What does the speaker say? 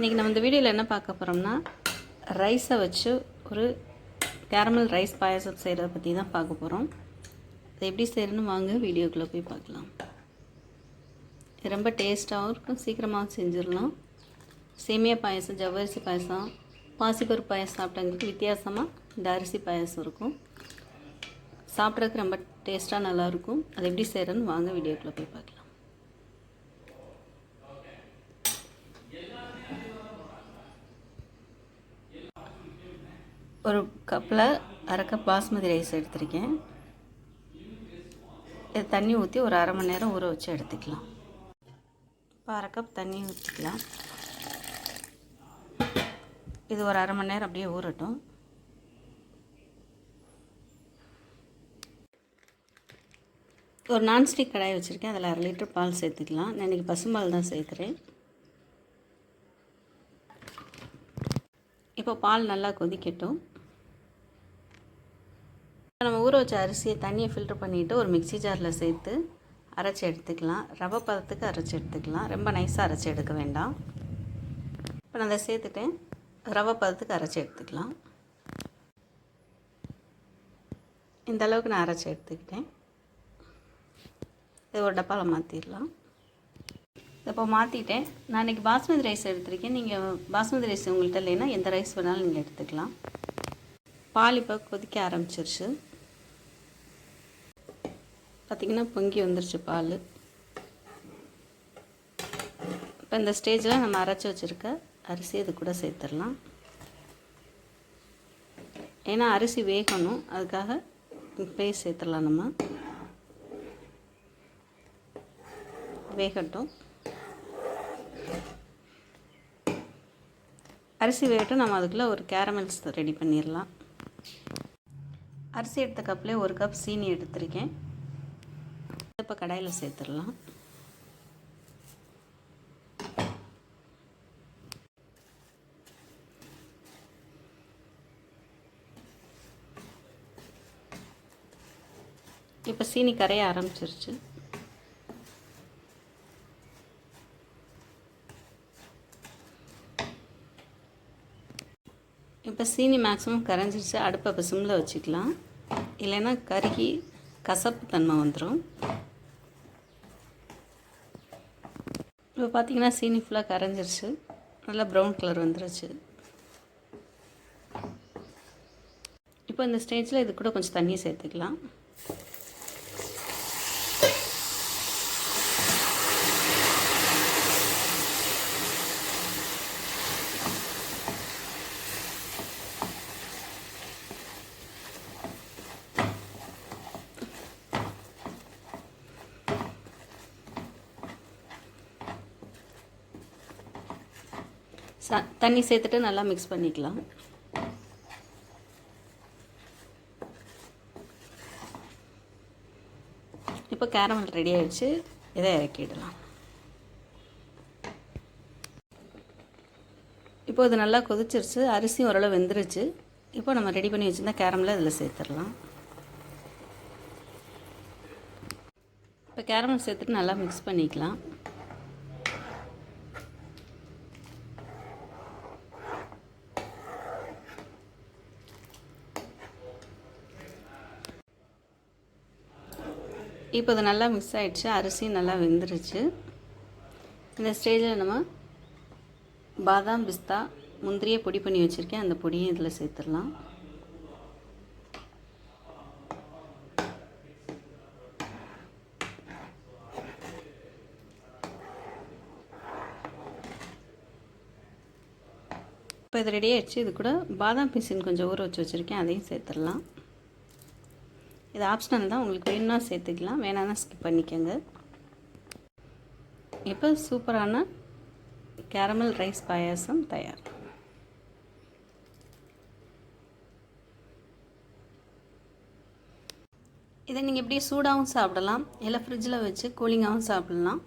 இன்றைக்கி நம்ம இந்த வீடியோவில் என்ன பார்க்க போகிறோம்னா ரைஸை வச்சு ஒரு கேரமல் ரைஸ் பாயாசம் செய்கிறத பற்றி தான் பார்க்க போகிறோம் அது எப்படி செய்யணும்னு வாங்க வீடியோக்குள்ளே போய் பார்க்கலாம். இது ரொம்ப டேஸ்ட்டாகவும் இருக்கும் சீக்கிரமாகவும் செஞ்சிடலாம். சேமியா பாயாசம் ஜவ்வரிசி பாயசம் பாசிப்பருப்பு பாயசம் சாப்பிட்டவங்களுக்கு வித்தியாசமாக இந்த அரிசி பாயாசம் இருக்கும். சாப்பிட்றதுக்கு ரொம்ப டேஸ்ட்டாக நல்லாயிருக்கும். அது எப்படி செய்கிறதுன்னு வாங்க வீடியோக்குள்ளே போய் பார்க்கலாம். ஒரு கப்பில் அரை கப் பாஸ்மதி ரைஸ் எடுத்திருக்கேன். இது தண்ணி ஊற்றி ஒரு அரை மணி நேரம் ஊற வச்சு எடுத்துக்கலாம். இப்போ அரை கப் தண்ணி ஊற்றிக்கலாம் இது ஒரு அரை மணி நேரம் அப்படியே ஊறட்டும். ஒரு நான்ஸ்டிக் கடாய் வச்சுருக்கேன். அதில் அரை லிட்டர் பால் சேர்த்துக்கலாம். நான் இன்றைக்கி பசும்பால் தான் சேர்க்குறேன். இப்போ பால் நல்லா கொதிக்கட்டும். நம்ம ஊற வச்ச அரிசியை தண்ணியை ஃபில்டர் பண்ணிவிட்டு ஒரு மிக்சி ஜாரில் சேர்த்து அரைச்சி எடுத்துக்கலாம். ரவை பதத்துக்கு அரைச்சி எடுத்துக்கலாம். ரொம்ப நைஸாக அரைச்சி எடுக்க வேண்டாம். இப்போ நான் அதை சேர்த்துட்டேன். ரவை பதத்துக்கு அரைச்சி எடுத்துக்கலாம். இந்த அளவுக்கு நான் அரைச்சி எடுத்துக்கிட்டேன். இது ஒரு டப்பாவில் மாற்றிடலாம் இப்போ மாற்றிட்டேன் நான் இன்றைக்கி பாஸ்மதி ரைஸ் எடுத்திருக்கேன். நீங்கள் பாஸ்மதி ரைஸ் உங்கள்கிட்ட இல்லைன்னா எந்த ரைஸ் வேணாலும் நீங்கள் எடுத்துக்கலாம். பால் இப்போ கொதிக்க ஆரம்பிச்சிருச்சு. பார்த்திங்கன்னா பொங்கி வந்துருச்சு பால். இப்போ இந்த ஸ்டேஜில் நம்ம அரைச்சி வச்சுருக்க அரிசி இது கூட சேர்த்துடலாம். ஏன்னா அரிசி வேகணும் அதுக்காக இப்போயே சேர்த்துடலாம் நம்ம. வேகட்டும். அரிசி வேகட்டும் நம்ம அதுக்குள்ளே ஒரு கேரமல்ஸ் ரெடி பண்ணிடலாம். அரிசி எடுத்த கப்லேயே ஒரு கப் சீனி எடுத்திருக்கேன். இப்போ கடாயில் சேர்த்துடலாம். இப்போ சீனி கரைய ஆரம்பிச்சிருச்சு. இப்போ சீனி மேக்ஸிமம் கரைஞ்சிருச்சு. அடுப்பை இப்போ சிம்மில் வச்சுக்கலாம். இல்லைன்னா கருகி கசப்பு தன்மை வந்துடும் இப்போ பார்த்தீங்கன்னா சீனி ஃபுல்லாக கரைஞ்சிருச்சு. நல்லா ப்ரௌன் கலர் வந்துருச்சு. இப்போ இந்த ஸ்டேஜில் இது கூட கொஞ்சம் தண்ணி சேர்த்துக்கலாம். ச தண்ணி சேர்த்துட்டு நல்லா மிக்ஸ் பண்ணிக்கலாம். இப்போ கேரமல் ரெடி ஆகிடுச்சு இதை இறக்கிடலாம். இப்போ இது நல்லா கொதிச்சிருச்சு. அரிசியும் ஓரளவு வெந்துருச்சு. இப்போ நம்ம ரெடி பண்ணி வச்சுருந்தா கேரமலை இதில் சேர்த்துடலாம். இப்போ கேரமல் சேர்த்துட்டு நல்லா மிக்ஸ் பண்ணிக்கலாம். இப்போ இது நல்லா மிக்ஸ் ஆகிடுச்சு அரிசியும் நல்லா வெந்துருச்சு. இந்த ஸ்டேஜில் நம்ம பாதாம் பிஸ்தா முந்திரியை பொடி பண்ணி வச்சுருக்கேன். அந்த பொடியும் இதில் சேர்த்துடலாம். இப்போ இது ரெடி ஆகிடுச்சு இது கூட பாதாம் பீசின் கொஞ்சம் ஊற வச்சு வச்சுருக்கேன். அதையும் சேர்த்துடலாம். இது ஆப்ஷனல் தான் உங்களுக்கு வேணும்னா சேர்த்துக்கலாம். வேணாம்னா ஸ்கிப் பண்ணிக்கோங்க. இப்போ சூப்பரான கேரமல் ரைஸ் பாயாசம் தயார். இதை நீங்கள் இப்படியே சூடாகவும் சாப்பிடலாம். இல்லை ஃப்ரிட்ஜில் வச்சு கூலிங்காகவும் சாப்பிடலாம்.